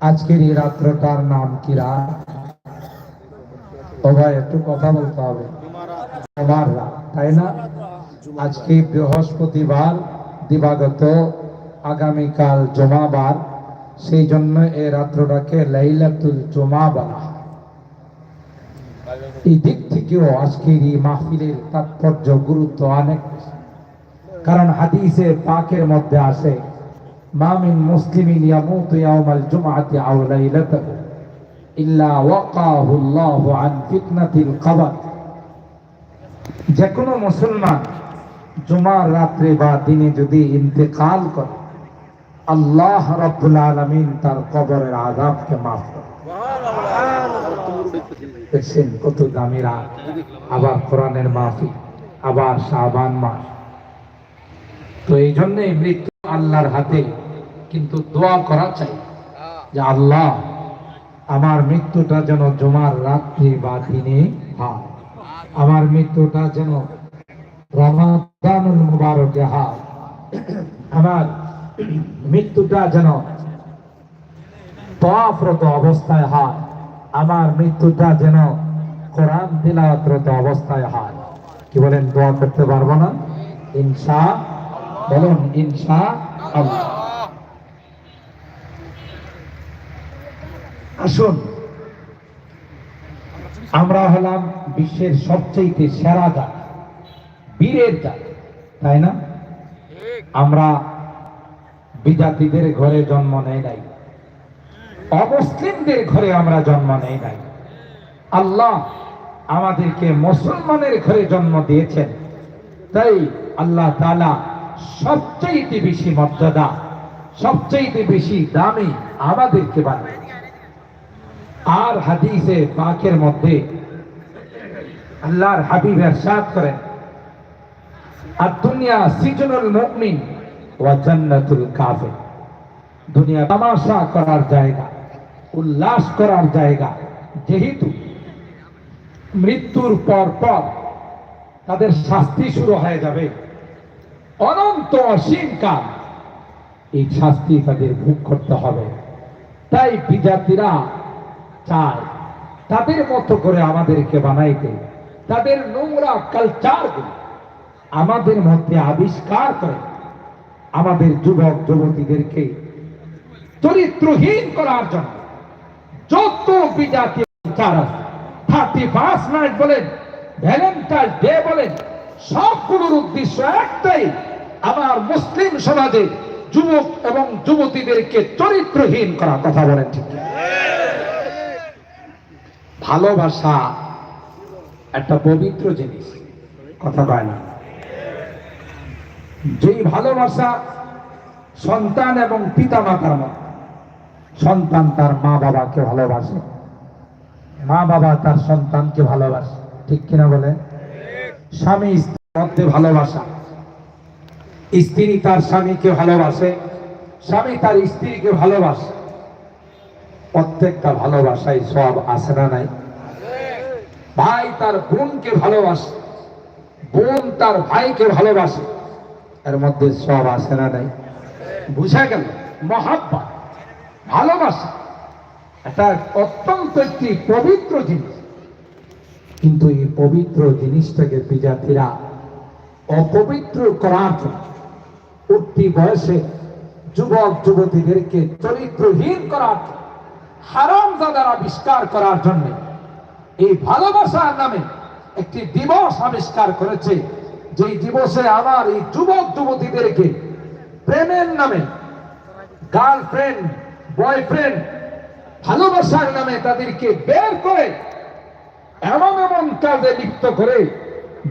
আজকের এই রাত্রটার নাম কি রাত? ভাই, একটু কথা বলতে হবে। জমার রাত, তাই না? আজকে বৃহস্পতিবার, দিবাগত আগামীকাল জমাবার, সেই জন্য এই রাত্রটাকে লাইলাতুল জমা বলা এই দিক থেকেও আজকের এই মাহফিলের তাৎপর্য গুরুত্ব অনেক। কারণ হাদিসে পাকের মধ্যে আসে মা মিন মুসলিমিন ইয়ামুতু ইয়াউমাল জুমআতি আও লাইলাতাহু ইল্লা ওয়াকাহু আল্লাহু আন ফিতনাতিল কবর যে মুসলমান জুমার রাত্রে বা দিনে যদি ইন্তেকাল করে, আল্লাহ রাব্বুল আলামিন তার কবরের আযাবকে মাফ করে। কত দামি রাত। আবার কোরআনের মাফি আবার শাবান মাস। তো এই জন্য মৃত্যু আল্লাহর হাতে, কিন্তু দোয়া করা চাই যে আল্লাহ, আমার মৃত্যুটা যেন জমার রাত্রি বা দিনে হয়। আমার মৃত্যুটা যেন রমাদানুল মুবারকে হয়। আমার মৃত্যুটা যেন তফরত অবস্থায় হয়। আমার মৃত্যুটা যেন কোরআন তিলাওয়াতরত অবস্থায় হয়। কি বলেন, দোয়া করতে পারব না? ইনশা বলুন আল্লাহ। আসুন, আমরা হলাম বিশ্বের সবচেয়ে সেরা জাত, বীরের জাত, তাই না? আমরা বিজাতিদের ঘরে জন্ম নেই নাই, অমুসলিমদের ঘরে আমরা জন্ম নেই নাই। আল্লাহ আমাদেরকে মুসলমানের ঘরে জন্ম দিয়েছেন, তাই আল্লাহ তাআলা সবচেয়ে বেশি মর্যাদা সবচেয়ে বেশি দামি আমাদেরকে বানিয়েছেন আর হাদিসে পাকের মধ্যে আল্লাহর হাবিব এরশাদ করেন, আর দুনিয়া সিজনুল মুমিন ওয়া জান্নাতুল কাফির। দুনিয়া তামাশা করার জায়গা, উল্লাস করার জায়গা, যেহেতু মৃত্যুর পর পর তাদের শাস্তি শুরু হয়ে যাবে। অনন্ত অসীম কাল। এই শাস্তি তাদের ভোগ করতে হবে। তাই বিজাতিরা চায় তাদের মতো করে আমাদেরকে বানাইতে, তাদের নোংরা কালচারগুলো আমাদের মধ্যে আবিষ্কার করে, আমাদের যুবক, যুবতীদেরকে চরিত্রহীন করার জন্য যত বিজাতি কালচার আছে থার্টি ফার্স্ট নাইট বলেন ভ্যালেন্টাইন ডে বলেন সবগুলোর উদ্দেশ্য একটাই, আমার মুসলিম সমাজে যুবক এবং যুবতীদেরকে চরিত্রহীন করা কথা বলেন ঠিক? ভালোবাসা একটা পবিত্র জিনিস, কথা কয় না যেই ভালোবাসা সন্তান এবং পিতা মাতার মতো, সন্তান তার মা বাবাকে ভালোবাসে, মা বাবা তার সন্তানকে ভালোবাসে, ঠিক কিনা বলে স্বামী স্ত্রীর মধ্যে ভালোবাসা। স্ত্রী তার স্বামীকে ভালোবাসে, স্বামী তার স্ত্রীকে ভালোবাসে। প্রত্যেকটা ভালোবাসায় সব আসে না নাই? ভাই তার বোনকে ভালোবাসে, বোন তার ভাইকে ভালোবাসে, এর মধ্যে সব আসে না নাই? বুঝা গেল? মহাব্বা, ভালোবাসা, এটা অত্যন্ত একটি পবিত্র জিনিস। কিন্তু এই পবিত্র জিনিসটাকে বিজাতিরা অপবিত্র করার জন্য উঠতি বয়সে যুবক, যুবতীদেরকে চরিত্রহীন করার হারাম জাদার আবিষ্কার করার জন্য এই ভালোবাসার নামে একটি দিবস আবিষ্কার করেছে, যেই দিবসে আমার এই যুবক, যুবতীদেরকে প্রেমের নামে, গার্লফ্রেন্ড, বয়ফ্রেন্ড ভালোবাসার নামে তাদেরকে বের করে এমন এমন কাজে লিপ্ত করে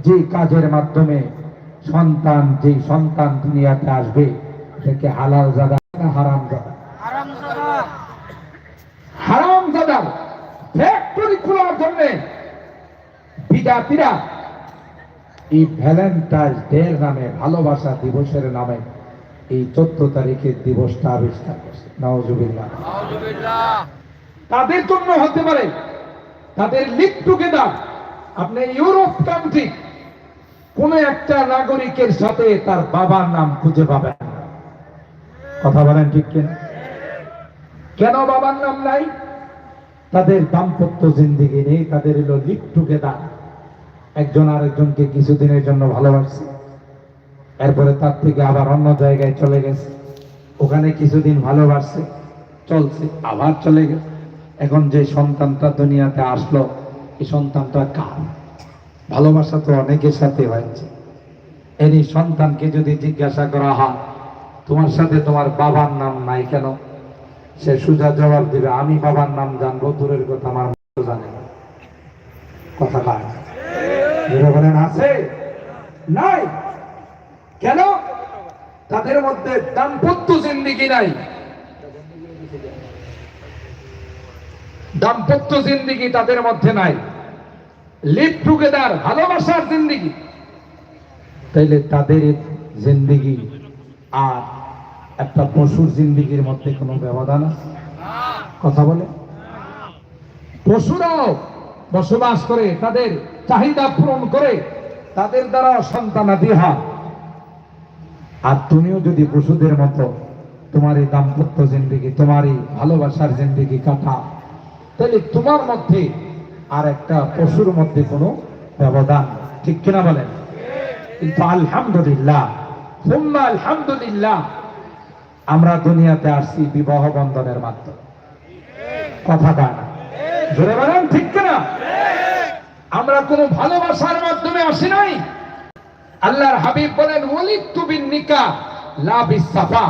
যে কাজের মাধ্যমে সন্তান যে সন্তান দুনিয়াতে আসবে থেকে হালাল জাদা হারাম জাদা? হারাম জাদা। ফ্যাক্টরি খোলার জন্য এই ভ্যালেন্টাইন্স ডে নামে ভালোবাসা দিবসের নামে এই চোদ্দ তারিখের দিবসটা আবিষ্কার করছে। নওজুবিল্লাহ। তাদের জন্য হতে পারে তাদের লিভ টুগেদার আপনি ইউরোপ কান্ট্রি কোন একটা নাগরিকের সাথে তার বাবার নাম খুঁজে পাবেন। কথা বলেন ঠিক কিনা? কেন বাবার নাম নাই? তাদের দাম্পত্য জিন্দিগি নেই, তাদের হলো লিপ টুগেদার একজন আরেকজনকে কিছুদিনের জন্য ভালোবাসছে। এরপরে তার থেকে আবার অন্য জায়গায় চলে গেছে। ওখানে কিছুদিন ভালোবাসছে, চলছে, আবার চলে গেছে। এখন যে সন্তানটা দুনিয়াতে আসলো, এই সন্তানটা কার? ভালোবাসা তো অনেকের সাথে হয়েছে। এর এই সন্তানকে যদি জিজ্ঞাসা করা হয়, তোমার সাথে তোমার বাবার নাম নাই কেন? সে সুজা জবাব দিবে, আমি বাবার নাম জানব, দূরের কথা আমার জানে কথা বলেন, আছে? নাই? কেন? তাদের মধ্যে দাম্পত্য জিন্দিগি নাই। দাম্পত্য জিন্দিগি তাদের মধ্যে নাই। লিভ টুগেদার ভালোবাসার জিন্দিগি। তাইলে তাদের জিন্দিগি আর একটা পশুর জিন্দিগির মধ্যে কোনো ব্যবধান আছে? কথা বলে। পশুরাও বসবাস করে, তাদের চাহিদা পূরণ করে, তাদের দ্বারা সন্তানাদি হয় আর তুমিও যদি পশুদের মতো তোমার এই দাম্পত্য জিন্দিগি, তোমার এই ভালোবাসার জিন্দিগি কাটা তাহলে তোমার মধ্যে আর একটা পশুর মধ্যে কোনো ব্যবধান ঠিক কিনা বলেন? কিন্তু আলহামদুলিল্লাহ আলহামদুলিল্লাহ, আমরা দুনিয়াতে আসছি বিবাহ বন্ধনের মাধ্যমে। কথা জোরে বলেন, ঠিক কিনা? আমরা কোনো ভালোবাসার মাধ্যমে আসি নাই। আল্লাহর হাবিব বলেন ওলিদ তুবিন নিকা লা বিসাফা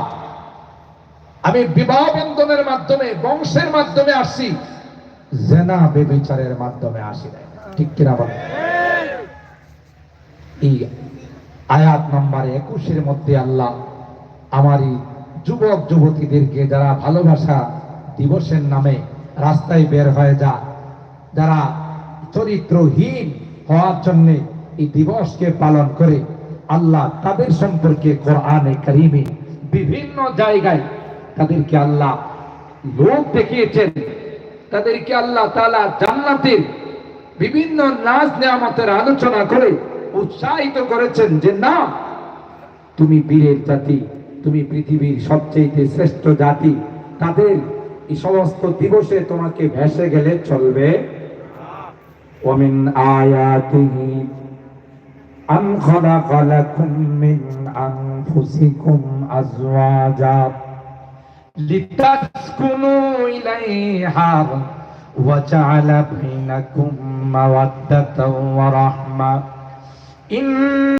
আমি বিবাহ বন্ধনের মাধ্যমে, বংশের মাধ্যমে আসছি। জেনা বেবিচারের মাধ্যমে আসি নাই। ঠিক কিনা বলেন? এই আয়াত নম্বর একুশের মধ্যে আল্লাহ আমার এই যুবক, যুবতীদেরকে যারা ভালোবাসা দিবসের নামে রাস্তায় বের হয়ে যা, যারা চরিত্রহীন হওয়ার জন্য এই দিবসকে পালন করে, আল্লাহ তাদের সম্পর্কে কোরআনে কারিমে বিভিন্ন জায়গায় তাদেরকে আল্লাহ লোক দেখিয়েছেন। তাদেরকে আল্লাহ তাআলা জান্নাতের বিভিন্ন নাচ নেয়ামতের আলোচনা করে উৎসাহিত করেছেন যে না তুমি বীরের জাতি তুমি পৃথিবীর সবচেয়ে শ্রেষ্ঠ জাতি তাদের এই সমস্ত দিবসে তোমাকে ভেসে গেলে চলবে ومن آياته أن خلق لكم من أنفسكم أزواجا لتسكنوا إليها. وجعل بينكم مودة ورحمة. إن